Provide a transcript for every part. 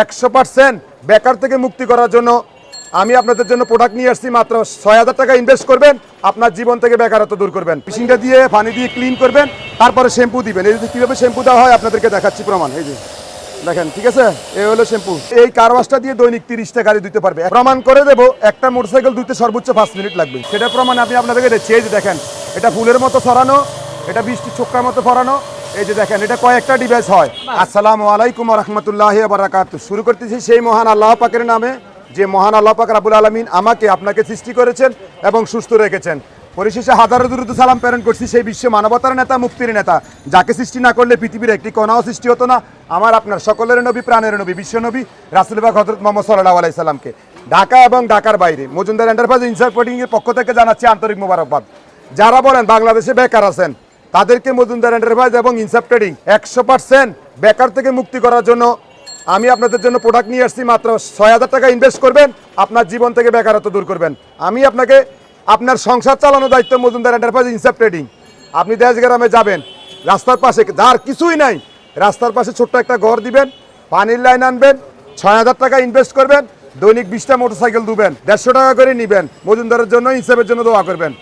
একশো পার্সেন্ট বেকার থেকে মুক্তি করার জন্য আমি আপনাদের জন্য প্রোডাক্ট নিয়ে আসছি, মাত্র ছয় হাজার টাকা ইনভেস্ট করবেন, আপনার জীবন থেকে বেকারত্ব দূর করবেন। ফিশিংটা দিয়ে, পানি দিয়ে ক্লিন করবেন, তারপরে শ্যাম্পু দিবেন। এই যে কীভাবে শ্যাম্পু দেওয়া হয় আপনাদেরকে দেখাচ্ছি প্রমাণ, এই যে। দেখেন, ঠিক আছে? এই হলো শ্যাম্পু এই কারওয়াশটা দিয়ে দৈনিক তিরিশটা গাড়ি ধুতে পারবে। প্রমাণ করে দেবো, একটা মোটরসাইকেল ধুতে সর্বোচ্চ পাঁচ মিনিট লাগবে। সেটা প্রমাণ আমি আপনাদেরকে দিচ্ছি। এই যে দেখেন, এটা ফুলের মতো ছড়ানো, এটা বৃষ্টি ছোক্কার মতো পরানো এই যে দেখেন এটা কয়েকটা ডিভাইস হয়। আসসালামু আলাইকুম রহমতুল্লাহ বারাকাত শুরু করতেছি সেই মহান আল্লাহ পাকের নামে যে মহান আল্লাহ পাক রাবুল আলমিন আমাকে আপনাকে সৃষ্টি করেছেন এবং সুস্থ রেখেছেন। পরিশেষে হাজারো দুরুদ সালাম প্রেরণ করছি সেই বিশ্ব মানবতার নেতা মুক্তির নেতা। যাকে সৃষ্টি না করলে পৃথিবীর একটি কণাও সৃষ্টি হতো না। আমার আপনার সকলের নবী প্রাণের নবী বিশ্ব নবী রাসুলবাগ হজরত মোহাম্মদ সাল্লাহ আলাইসাল্লামকে ঢাকা এবং ঢাকার বাইরে মজুমদার এন্টারপ্রাইজ ইনসার্পোর্টিং এর পক্ষ থেকে জানাচ্ছি আন্তরিক মোবারকবাদ। যারা বলেন বাংলাদেশে বেকার আছেন তাদেরকে মজুমদার এন্টারপ্রাইজ এবং ইনসাপ ট্রেডিং একশো পার্সেন্ট বেকার থেকে মুক্তি করার জন্য আমি আপনাদের জন্য প্রোডাক্ট নিয়ে আসছি, মাত্র ছয় হাজার টাকা ইনভেস্ট করবেন, আপনার জীবন থেকে বেকারত্ব দূর করবেন আমি আপনাকে আপনার সংসার চালানোর দায়িত্ব মজুমদার এন্টারপ্রাইজ ইনসাপ ট্রেডিং আপনি দেশ গ্রামে যাবেন, রাস্তার পাশে যার কিছুই নাই, রাস্তার পাশে ছোট্ট একটা ঘর দিবেন, পানির লাইন আনবেন, ছয় হাজার টাকা ইনভেস্ট করবেন, দৈনিক বিশটা মোটরসাইকেল দুবেন, দেড়শো টাকা করে নিবেন, মজুমদারের জন্য ইনসাপের জন্য দোয়া করবেন।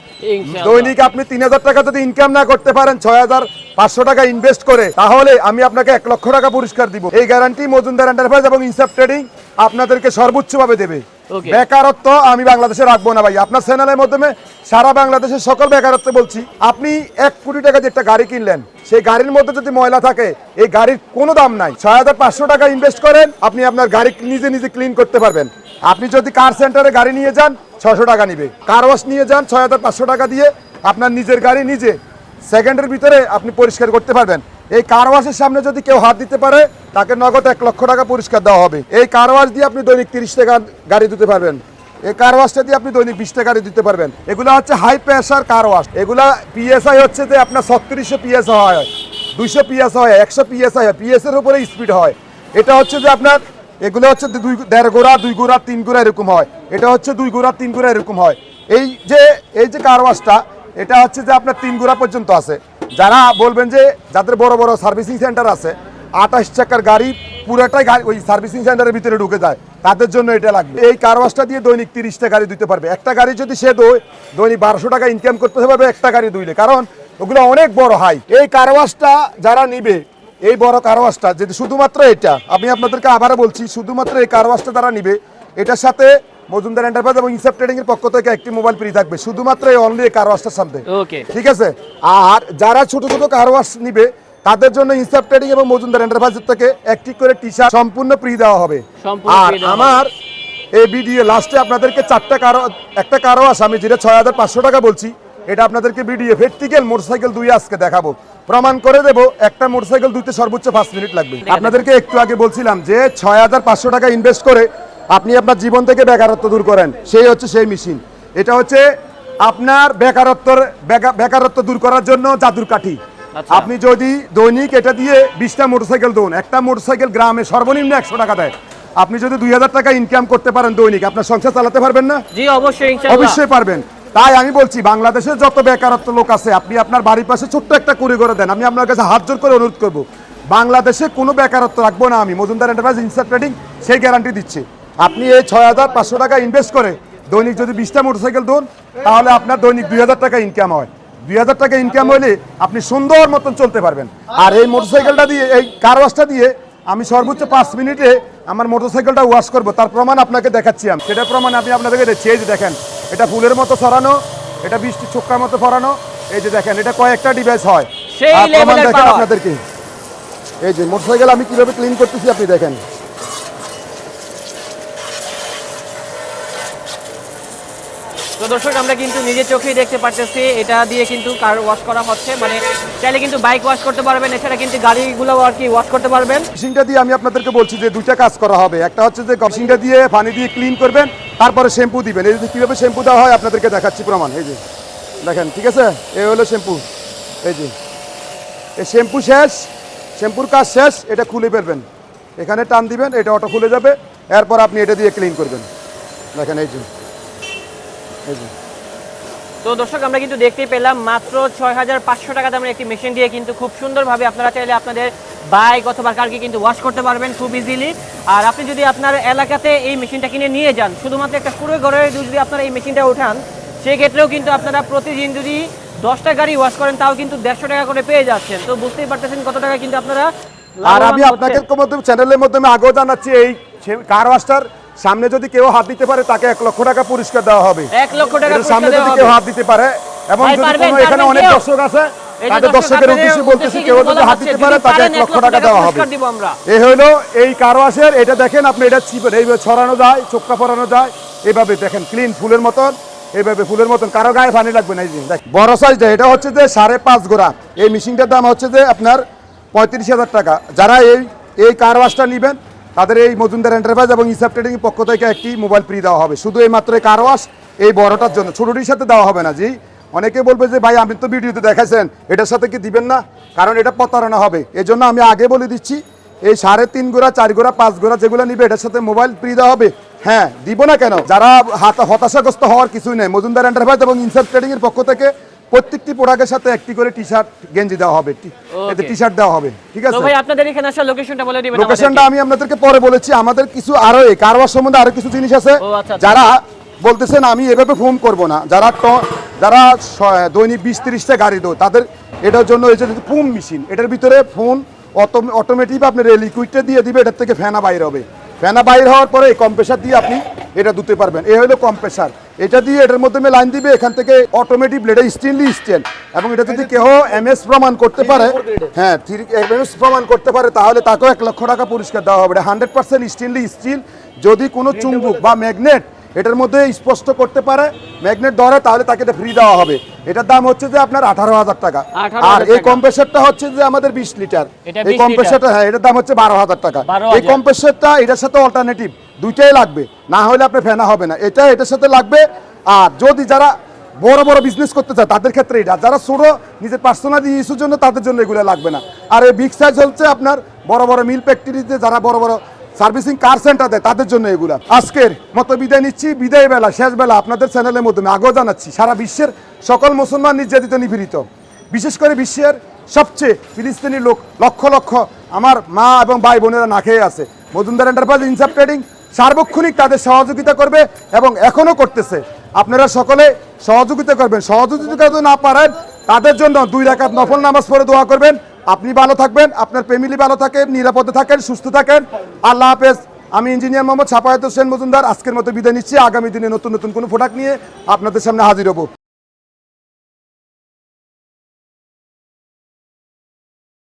দৈনিক আপনি তিন হাজার টাকা যদি ইনকাম না করতে পারেন, ছয় হাজার পাঁচশো টাকা ইনভেস্ট করে, তাহলে আমি আপনাকে এক লক্ষ টাকা পুরস্কার দিব এই গ্যারান্টি মজুমদার এন্টারপ্রাইজ এবং ইনসাপ ট্রেডিং আপনাদেরকে সর্বোচ্চভাবে দেবে. বেকারত্ব আমি বাংলাদেশে রাখব না ভাই। আপনার চ্যানেলের মাধ্যমে সারা বাংলাদেশের সকল বেকারত্ব বলছি, আপনি এক কোটি টাকা যে একটা গাড়ি কিনলেন, সেই গাড়ির মধ্যে যদি ময়লা থাকে, এই গাড়ির কোনো দাম নাই। ছয় হাজার পাঁচশো টাকা ইনভেস্ট করেন, আপনি আপনার গাড়ি নিজে নিজে ক্লিন করতে পারবেন। আপনি যদি কার সেন্টারে গাড়ি নিয়ে যান ছশো টাকা নিবে। কার ওয়াশ নিয়ে যান, ছয় হাজার পাঁচশো টাকা দিয়ে আপনার নিজের গাড়ি নিজে সেকেন্ডের ভিতরে আপনি পরিষ্কার করতে পারবেন। এই কার ওয়াশের সামনে যদি কেউ হাত দিতে পারে, তাকে নগদ এক লক্ষ টাকা পুরস্কার দেওয়া হবে। এই কার ওয়াশ দিয়ে আপনি দৈনিক তিরিশ টাকা গাড়ি দিতে পারবেন। এই কার ওয়াশটা দিয়ে আপনি দৈনিক বিশ টাকা দিতে পারবেন। এগুলো হচ্ছে হাই প্রেশার কার ওয়াশ এগুলা পিএসআই হচ্ছে যে আপনার ছত্রিশশো পিএসআই হয়, দুইশো পিএস হয়, একশো পিএসআই হয় পিএস এর উপরে স্পিড হয়। এটা হচ্ছে যে আপনার, এগুলো হচ্ছে দুই, দেড় গোড়া, দুই গোড়া, তিন গোড়া এরকম হয়। এটা হচ্ছে দুই গোড়া, তিন গোড়া এরকম হয়। এই যে এই যে কার ওয়াশটা এটা হচ্ছে যে আপনার তিন গোড়া পর্যন্ত আছে। যারা বলবেন যে যাদের বড় বড় সার্ভিসিং সেন্টার আছে, আঠাশ চাকার গাড়ি পুরোটাই ওই সার্ভিসিং সেন্টারের ভিতরে ঢুকে যায়। তাদের জন্য এটা লাগবে। এই কারওয়াশটা দিয়ে দৈনিক তিরিশটা গাড়ি দিতে পারবে। একটা গাড়ি যদি সে দোয়, দৈনিক বারোশো টাকা ইনকাম করতে পারবে একটা গাড়ি দুইলে। কারণ ওগুলো অনেক বড় হাই এই কারওয়াশটা যারা নিবে, এই বড় কারওয়াশটা যদি শুধুমাত্র এটা, আমি আপনাদেরকে আবারও বলছি, শুধুমাত্র এই কারওয়াশটা যারা নিবে, এটার সাথে মজুমদার এন্টারপ্রাইজ এবং ইনসেপ ট্রেডিং এর পক্ষ থেকে একটি মোবাইল ফ্রি থাকবে। শুধুমাত্র এই অনলি এই কারওয়াশটার সামনে। ওকে ঠিক আছে? আর যারা ছোট ছোট কারওয়াশ নিবে তাদের জন্য ইনসাপ ট্রেডিং এবং মজুমদার এন্টারপ্রাইজের থেকে একটি করে টি শার্ট সম্পূর্ণ ফ্রি দেওয়া হবে। আর। আমার এই ভিডিও লাস্টে আপনাদেরকে চারটা কারও একটা কারওয়াশ আমি যেটা ছয় হাজার পাঁচশো টাকা বলছি এটা আপনাদেরকে ভিডিও ভের্টিক্যাল মোটরসাইকেল দুই আজকে দেখাবো। প্রমাণ করে দেবো একটা মোটরসাইকেল দুইতে সর্বোচ্চ পাঁচ মিনিট লাগবে। আপনাদেরকে একটু আগে বলছিলাম যে ছয় হাজার পাঁচশো টাকা ইনভেস্ট করে আপনি আপনার জীবন থেকে বেকারত্ব দূর করেন সেই হচ্ছে সেই মেশিন এটা হচ্ছে আপনার বেকারত্বর বেকারত্ব দূর করার জন্য জাদুর কাঠি। আচ্ছা। আপনি যদি দৈনিক এটা দিয়ে বিশটা মোটরসাইকেল দোন একটা মোটরসাইকেল গ্রামে সর্বনিম্ন একশো টাকা দেয়। আপনি যদি দুই হাজার টাকা ইনকাম করতে পারেন দৈনিক আপনার সংসার চালাতে পারবেন না? জি অবশ্যই অবশ্যই পারবেন। তাই আমি বলছি বাংলাদেশের যত বেকারত্ব লোক আছে আপনি আপনার বাড়ির পাশে ছোট্ট একটা কুড়ি করে দেন আমি আপনার কাছে হাত জোর করে অনুরোধ করব। বাংলাদেশে কোনো বেকারত্ব রাখব না আমি। মজুমদার এন্টারপ্রাইজ ইনসার ট্রেডিং সেই গ্যারান্টি দিচ্ছি। আপনি এই ছয় হাজার পাঁচশো টাকা ইনভেস্ট করে দৈনিক যদি বিশটা মোটরসাইকেল দোন তাহলে আপনার দৈনিক দুই হাজার টাকা ইনকাম হয়। দুই হাজার টাকা ইনকাম হলে আপনি সুন্দর মতন চলতে পারবেন। আর এই মোটরসাইকেলটা দিয়ে এই কার ওয়াশটা দিয়ে আমি সর্বোচ্চ পাঁচ মিনিটে আমার মোটরসাইকেলটা ওয়াশ করব। তার প্রমাণ আপনাকে দেখাচ্ছি আমি। সেটা প্রমাণ আমি আপনাদেরকে দিচ্ছি। এই যে দেখেন এটা ফুলের মতো ছড়ানো এটা বৃষ্টি ছোক্কার মতো ফরানো এই যে দেখেন এটা কয়েকটা ডিভাইস হয়। সেই আর প্রমাণ দেখেন আপনাদেরকে। এই যে মোটরসাইকেল আমি কীভাবে ক্লিন করতেছি আপনি দেখেন। তো দর্শক, আমরা কিন্তু নিজের চোখেই দেখতে পারতেছি। এটা দিয়ে কিন্তু কার ওয়াশ করা হচ্ছে? মানে চাইলে কিন্তু বাইক ওয়াশ করতে পারবেন, এছাড়া কিন্তু গাড়িগুলো আর কি ওয়াশ করতে পারবেন। মেশিনটা দিয়ে আমি আপনাদেরকে বলছি যে দুইটা কাজ করা হবে। একটা হচ্ছে যে মেশিনটা দিয়ে পানি দিয়ে ক্লিন করবেন, তারপরে শ্যাম্পু দিবেন। এই যে কীভাবে শ্যাম্পু দেওয়া হয় আপনাদেরকে দেখাচ্ছি প্রমাণ। এই যে, দেখেন, ঠিক আছে? এই হলো শ্যাম্পু এই যে এই শ্যাম্পু শেষ শ্যাম্পুর কাজ শেষ, এটা খুলে ফেলবেন। এখানে টান দিবেন, এটা অটো খুলে যাবে। এরপর আপনি এটা দিয়ে ক্লিন করবেন। দেখেন, এই যে। তো দর্শক আমরা কিন্তু দেখতেই পেলাম মাত্র ছয় হাজার পাঁচশো টাকা দামের একটি মেশিন দিয়ে কিন্তু খুব সুন্দরভাবে আপনারা চাইলে আপনাদের বাইক অথবা কারকে কিন্তু ওয়াশ করতে পারবেন খুব ইজিলি আর আপনি যদি আপনার এলাকাতে এই মেশিনটা কিনে নিয়ে যান শুধুমাত্র একটা পুরো ঘরের যদি আপনারা এই মেশিনটা উঠান সেক্ষেত্রেও কিন্তু আপনারা প্রতিদিন যদি দশটা গাড়ি ওয়াশ করেন তাও কিন্তু দেড়শো টাকা করে পেয়ে যাচ্ছেন। তো বুঝতেই পারতেছেন কত টাকা কিন্তু আপনারা আর আমি আপনাকে চ্যানেলের মাধ্যমে আগেও জানাচ্ছি এই কার ওয়াশটার সামনে যদি কেউ হাত দিতে পারে তাকে এক লক্ষ টাকা পুরস্কার দেওয়া হবে। এক লক্ষ টাকা সামনে যদি কেউ হাত দিতে পারে এবং যদি কোনো এখানে অনেক দর্শক আছে এই তাদের দর্শকের উদ্দেশ্যে বলতেছি কেউ যদি হাত দিতে পারে তাকে এক লক্ষ টাকা টাকা দেওয়া হবে। পুরস্কার দিব আমরা। এই হলো এই কার ওয়াশের এটা দেখেন আপনি এটা চিপেন এইভাবে ছড়ানো যায় চোখটা পরানো যায় এইভাবে দেখেন ক্লিন ফুলের মতন এইভাবে ফুলের মতন কারও গায়ে পানি লাগবে না এই যে দেখ বড় সাইজটা এটা হচ্ছে যে সাড়ে পাঁচ গোড়া। এই মেশিনটার দাম হচ্ছে যে আপনার পঁয়ত্রিশ হাজার টাকা। যারা এই এই কার ওয়াশটা নেবেন তাদের এই মজুমদার এন্টারপ্রাইজ এবং ইসাব ট্রেডিং পক্ষ থেকে একটি মোবাইল ফ্রি দেওয়া হবে। শুধু এই মাত্র কার ওয়াশ এই বড়টার জন্য। ছোটটির সাথে দেওয়া হবে না, জি। অনেকে বলবে যে, ভাই, আপনি তো ভিডিওতে দেখাইছেন, এটার সাথে কি দিবেন না? কারণ এটা প্রতারণা হবে। এই জন্য আমি আগে বলে দিচ্ছি, এই সাড়ে তিন গোড়া, চার গোড়া, পাঁচ গোড়া যেগুলো নিবে, এটার সাথে মোবাইল ফ্রি দেওয়া হবে। হ্যাঁ দিব না কেন? যারা হাত হতাশাগ্রস্ত হওয়ার কিছুই নেই। মজুমদার এন্টারপ্রাইজ এবং ইনসার ট্রেডিংয়ের পক্ষ থেকে প্রত্যেকটি প্রোডাক্টের সাথে একটি করে টি শার্ট গেঞ্জি দেওয়া হবে। টি- এতে টি শার্ট দেওয়া হবে ঠিক আছে? ভাই আপনাদের এখানে আসার লোকেশনটা বলে দিবেন লোকেশনটা আমি আপনাদেরকে পরে বলেছি আমাদের কিছু আরও এই কারবার সম্বন্ধে আরও কিছু জিনিস আছে। আচ্ছা, আচ্ছা। যারা বলতেছেন আমি এভাবে ফোন করব না। যারা যারা দৈনিক বিশ তিরিশটা গাড়ি দো তাদের এটার জন্য এই যে পুম মেশিন এটার ভিতরে ফোন অটোমেটিক আপনি লিকুইডটা দিয়ে দিবে এটার থেকে ফেনা বাইর হবে। ফেনা বাইর হওয়ার পরে এই কম্প্রেসার দিয়ে আপনি এটা ধুতে পারবেন। এই হলো কম্প্রেসার এটা দিয়ে এটার মাধ্যমে লাইন দিবে এখান থেকে অটোমেটিক ব্লেডে স্টিনলি স্টেন এবং এটা যদি কেউ এমএস প্রমাণ করতে পারে হ্যাঁ এমএস প্রমাণ করতে পারে তাহলে তাকেও এক লক্ষ টাকা পুরস্কার দেওয়া হবে। হান্ড্রেড পার্সেন্ট স্টিনলি স্টিল যদি কোনো চুম্বুক বা ম্যাগনেট এটার মধ্যে স্পষ্ট করতে পারে ম্যাগনেট ধরে তাহলে তাকে এটা ফ্রি দেওয়া হবে। এটার দাম হচ্ছে যে আপনার আঠারো হাজার টাকা। আর এই। কম্প্রেসারটা হচ্ছে যে আমাদের বিশ লিটার। এই 20 কম্প্রেসারটা হ্যাঁ এটার দাম হচ্ছে বারো হাজার টাকা। এই কম্প্রেসারটা এটার সাথে অল্টারনেটিভ দুইটাই লাগবে। না হলে আপনার ফেনা হবে না। এটা এটার সাথে লাগবে। আর যদি যারা বড় বড় বিজনেস করতে চায়, তাদের ক্ষেত্রে এটা। যারা ছোট, নিজের পার্সোনাল ইস্যুর জন্য তাদের জন্য এগুলো লাগবে না। আর এই বিগ সাইজ হচ্ছে আপনার বড় বড় মিল ফ্যাক্টরিতে যারা বড় বড় সার্ভিসিং কার সেন্টার দেয়, তাদের জন্য এগুলা। আজকের মতো বিদায় নিচ্ছি। বিদায় বেলা, শেষ বেলা আপনাদের চ্যানেলের মাধ্যমে আগেও জানাচ্ছি, সারা বিশ্বের সকল মুসলমান নির্যাতিত, নিপীড়িত। বিশেষ করে বিশ্বের সবচেয়ে ফিলিস্তিনি লোক লক্ষ লক্ষ আমার মা এবং ভাই বোনেরা না খেয়ে আছে। মজুমদার এন্টারপ্রাইজ ইনসাফ ট্রেডিং সার্বক্ষণিক তাদের সহযোগিতা করবে এবং এখনও করতেছে। আপনারা সকলে সহযোগিতা করবেন। সহযোগিতা যদি না পারেন, তাদের জন্য দুই রাকাত নফল নামাজ পড়ে দোয়া করবেন। আপনি ভালো থাকবেন, আপনার ফ্যামিলি ভালো থাকেন নিরাপদে থাকেন, সুস্থ থাকেন। আল্লাহ হাফেজ। আমি ইঞ্জিনিয়ার মোহাম্মদ সাপায়ত হোসেন মজুমদার। আজকের মতো বিদায় নিচ্ছি। আগামী দিনে নতুন নতুন কোনো প্রোডাক্ট নিয়ে আপনাদের সামনে হাজির হব।